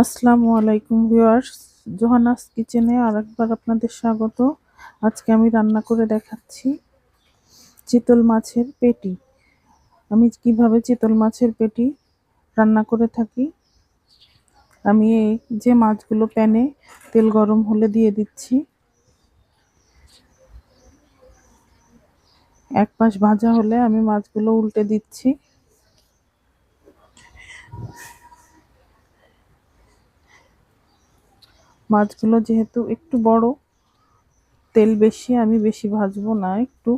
আসসালামু আলাইকুম ভিউয়ার্স। জোহানাস কিচেনে আরেকবার আপনাদের স্বাগত। আজকে আমি রান্না করে দেখাচ্ছি চিতল মাছের পেটি। আমি কীভাবে চিতল মাছের পেটি রান্না করে থাকি? আমি এই যে মাছগুলো প্যানে তেল গরম হলে দিয়ে দিচ্ছি। এক পাশ ভাজা হলে আমি মাছগুলো উল্টে দিচ্ছি। মাছগুলো যেহেতু একটু বড়, তেল বেশি, আমি বেশি ভাজবো না, একটু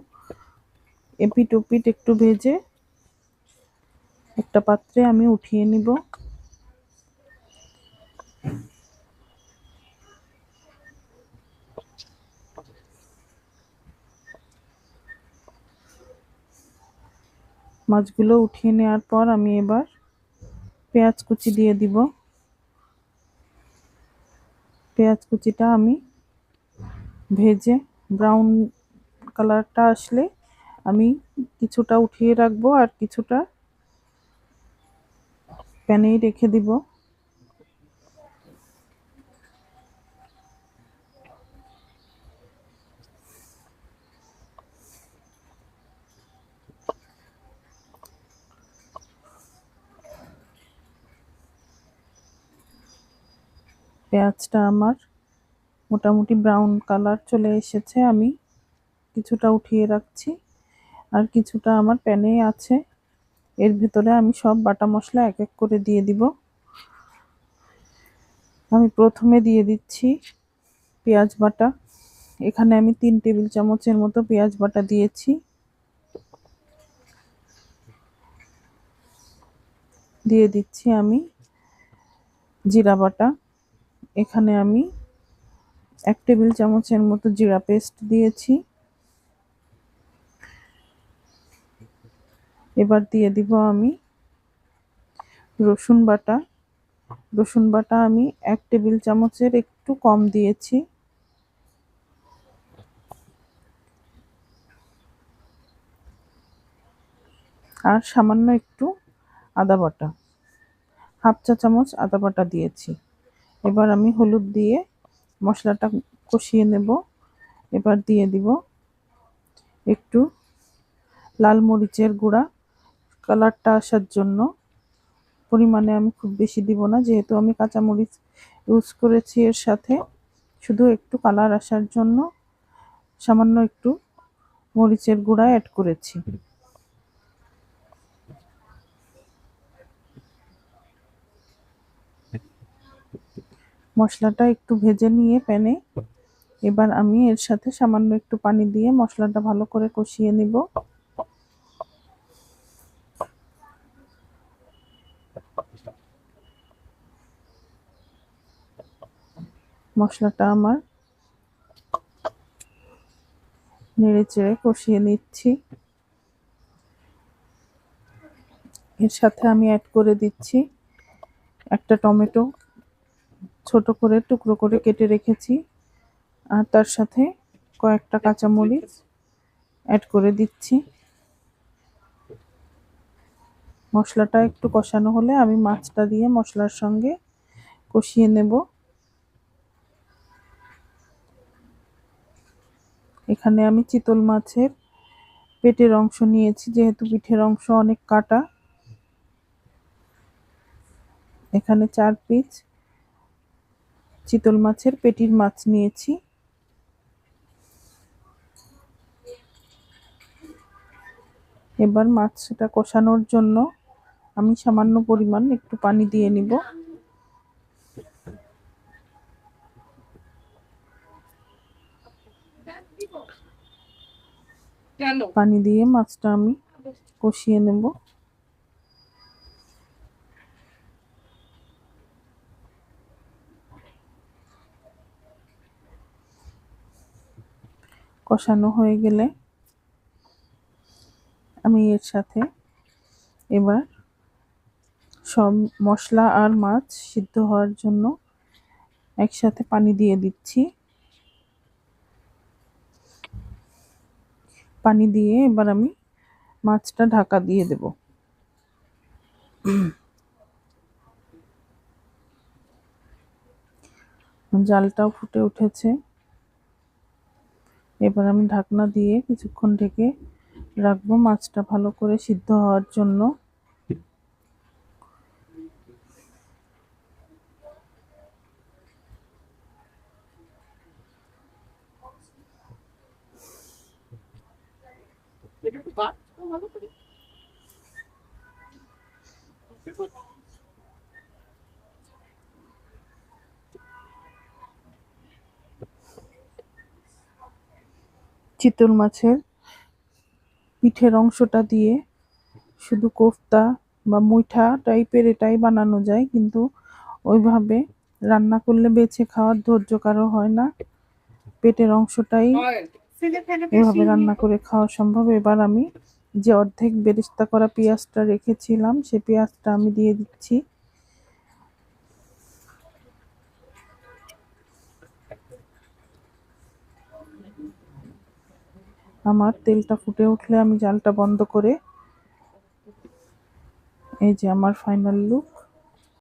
এপিট ওপিট একটু ভেজে একটা পাত্রে আমি উঠিয়ে নিব। মাছগুলো উঠিয়ে নেওয়ার পর আমি এবার পেঁয়াজ কুচি দিয়ে দিব। পেঁয়াজ কুচিটা আমি ভেজে ব্রাউন কালারটা আসলে আমি কিছুটা উঠিয়ে রাখব আর কিছুটা প্যানেই রেখে দিব। পেঁয়াজটা আমার মোটামুটি ব্রাউন কালার চলে এসেছে, আমি কিছুটা উঠিয়ে রাখছি আর কিছুটা আমার প্যানে আছে। এর ভিতরে আমি সব বাটা মশলা এক এক করে দিয়ে দিব। আমি প্রথমে দিয়ে দিচ্ছি পেঁয়াজ বাটা। এখানে আমি তিন টেবিল চামচের মতো পেঁয়াজ বাটা দিয়েছি। দিয়ে দিচ্ছি আমি জিরা বাটা। এখানে আমি এক টেবিল চামচের মতো জিরা পেস্ট দিয়েছি। এবার দিয়ে দিব আমি রসুন বাটা। রসুন বাটা আমি এক টেবিল চামচের একটু কম দিয়েছি। আর সামান্য একটু আদা বাটা। হাফ চা চামচ আদা বাটা দিয়েছি। এবার আমি হলুদ দিয়ে মশলাটা কষিয়ে নেব। এবার দিয়ে দিব একটু লাল মরিচের গুঁড়া। কালারটা আসার জন্য পরিমাণে আমি খুব বেশি দিব না, যেহেতু আমি কাঁচামরিচ ইউজ করেছি এর সাথে। শুধু একটু কালার আসার জন্য সামান্য একটু মরিচের গুঁড়া অ্যাড করেছি। মশলাটা একটু ভেজে নিয়ে প্যানে এবার আমি এর সাথে সামান্য একটু পানি দিয়ে মশলাটা ভালো করে কষিয়ে নিব। মশলাটা আমার নেড়ে চেড়ে কষিয়ে নিচ্ছি। এর সাথে আমি অ্যাড করে দিচ্ছি একটা টমেটো। ছোট করে, টুকরো করে কেটে রেখেছি। আর তার সাথে কয়েকটা কাঁচামরিচ অ্যাড করে দিচ্ছি। মশলাটা একটু কষানো হলে আমি মাছটা দিয়ে মশলার সঙ্গে কষিয়ে নেব। এখানে আমি চিতল মাছের পেটের অংশ নিয়েছি, যেহেতু পিঠের অংশ অনেক কাটা। এখানে চার পিস চিতল মাছের পেটির মাছ নিয়েছি। এবার মাছটা কষানোর জন্য আমি সামান্য পরিমাণ একটু পানি দিয়ে নিব। পানি দিয়ে মাছটা আমি কষিয়ে নেব। কষানো হয়ে গেলে আমি এর সাথে এবার সব মশলা আর মাছ সিদ্ধ হওয়ার জন্য একসাথে পানি দিয়ে দিচ্ছি। পানি দিয়ে এবার আমি মাছটা ঢাকা দিয়ে দেব। জালটাও ফুটে উঠেছে। এবার আমি ঢাকনা দিয়ে কিছুক্ষণ ঢেকে রাখব মাছটা ভালো করে সিদ্ধ হওয়ার জন্য। চিতল মাছের পিঠের অংশটা দিয়ে শুধু কোফতা বা মুইঠা টাইপের এটাই বানানো যায়, কিন্তু ওইভাবে রান্না করলে বেছে খাওয়ার ধৈর্য কারও হয় না। পেটের অংশটাই এভাবে রান্না করে খাওয়া সম্ভব। এবার আমি যে অর্ধেক বেরেস্তা করা পেঁয়াজটা রেখেছিলাম, সে পেঁয়াজটা আমি দিয়ে দিচ্ছি। আমার তেলটা ফুটে উঠলে আমি জালটা বন্ধ করে এই যে আমার ফাইনাল লুক